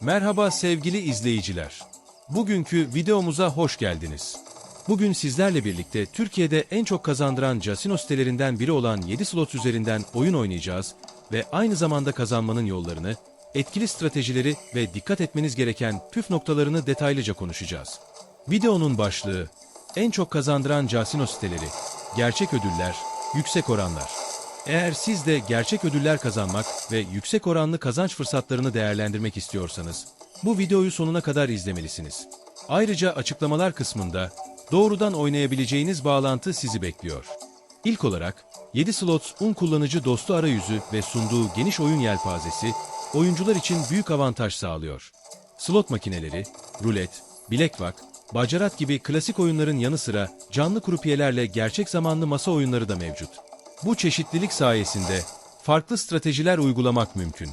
Merhaba sevgili izleyiciler. Bugünkü videomuza hoş geldiniz. Bugün sizlerle birlikte Türkiye'de en çok kazandıran casino sitelerinden biri olan 7 slot üzerinden oyun oynayacağız ve aynı zamanda kazanmanın yollarını, etkili stratejileri ve dikkat etmeniz gereken püf noktalarını detaylıca konuşacağız. Videonun başlığı, en çok kazandıran casino siteleri, gerçek ödüller, yüksek oranlar. Eğer siz de gerçek ödüller kazanmak ve yüksek oranlı kazanç fırsatlarını değerlendirmek istiyorsanız, bu videoyu sonuna kadar izlemelisiniz. Ayrıca açıklamalar kısmında doğrudan oynayabileceğiniz bağlantı sizi bekliyor. İlk olarak 7 Slots un kullanıcı dostu arayüzü ve sunduğu geniş oyun yelpazesi oyuncular için büyük avantaj sağlıyor. Slot makineleri, rulet, bilekvak, bacarat gibi klasik oyunların yanı sıra canlı krupiyelerle gerçek zamanlı masa oyunları da mevcut. Bu çeşitlilik sayesinde farklı stratejiler uygulamak mümkün.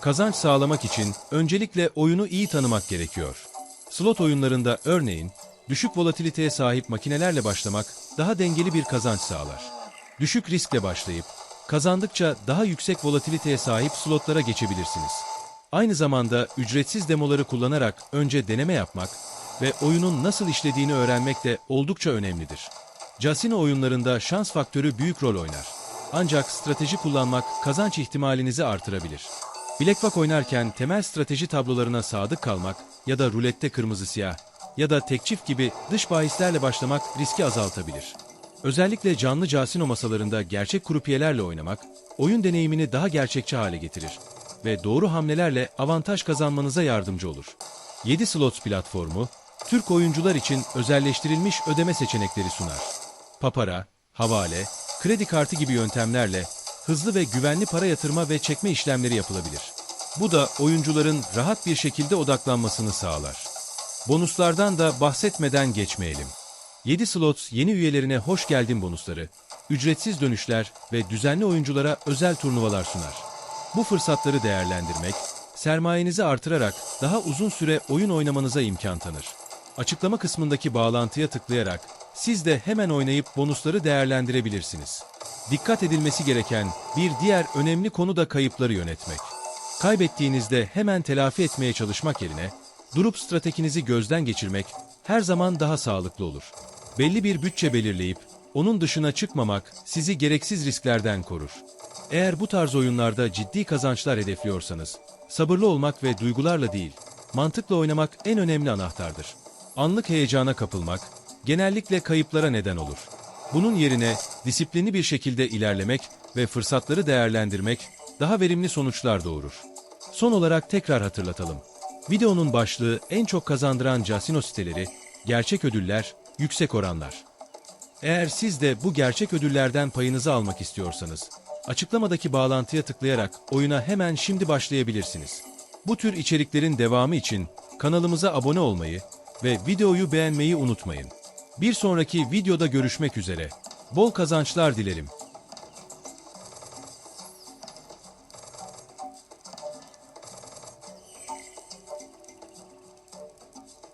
Kazanç sağlamak için öncelikle oyunu iyi tanımak gerekiyor. Slot oyunlarında örneğin düşük volatiliteye sahip makinelerle başlamak daha dengeli bir kazanç sağlar. Düşük riskle başlayıp kazandıkça daha yüksek volatiliteye sahip slotlara geçebilirsiniz. Aynı zamanda ücretsiz demoları kullanarak önce deneme yapmak ve oyunun nasıl işlediğini öğrenmek de oldukça önemlidir. Casino oyunlarında şans faktörü büyük rol oynar. Ancak strateji kullanmak kazanç ihtimalinizi artırabilir. Blackback oynarken temel strateji tablolarına sadık kalmak ya da rulette kırmızı siyah ya da tek çift gibi dış bahislerle başlamak riski azaltabilir. Özellikle canlı casino masalarında gerçek krupiyelerle oynamak, oyun deneyimini daha gerçekçi hale getirir ve doğru hamlelerle avantaj kazanmanıza yardımcı olur. 7 Slots platformu, Türk oyuncular için özelleştirilmiş ödeme seçenekleri sunar. Papara, havale, kredi kartı gibi yöntemlerle hızlı ve güvenli para yatırma ve çekme işlemleri yapılabilir. Bu da oyuncuların rahat bir şekilde odaklanmasını sağlar. Bonuslardan da bahsetmeden geçmeyelim. 7 Slots yeni üyelerine hoş geldin bonusları, ücretsiz dönüşler ve düzenli oyunculara özel turnuvalar sunar. Bu fırsatları değerlendirmek, sermayenizi artırarak daha uzun süre oyun oynamanıza imkan tanır. Açıklama kısmındaki bağlantıya tıklayarak siz de hemen oynayıp bonusları değerlendirebilirsiniz. Dikkat edilmesi gereken bir diğer önemli konu da kayıpları yönetmek. Kaybettiğinizde hemen telafi etmeye çalışmak yerine durup stratejinizi gözden geçirmek her zaman daha sağlıklı olur. Belli bir bütçe belirleyip onun dışına çıkmamak sizi gereksiz risklerden korur. Eğer bu tarz oyunlarda ciddi kazançlar hedefliyorsanız, sabırlı olmak ve duygularla değil, mantıkla oynamak en önemli anahtardır. Anlık heyecana kapılmak, genellikle kayıplara neden olur. Bunun yerine disiplinli bir şekilde ilerlemek ve fırsatları değerlendirmek daha verimli sonuçlar doğurur. Son olarak tekrar hatırlatalım. Videonun başlığı en çok kazandıran casino siteleri, gerçek ödüller, yüksek oranlar. Eğer siz de bu gerçek ödüllerden payınızı almak istiyorsanız, açıklamadaki bağlantıya tıklayarak oyuna hemen şimdi başlayabilirsiniz. Bu tür içeriklerin devamı için kanalımıza abone olmayı ve videoyu beğenmeyi unutmayın. Bir sonraki videoda görüşmek üzere. Bol kazançlar dilerim.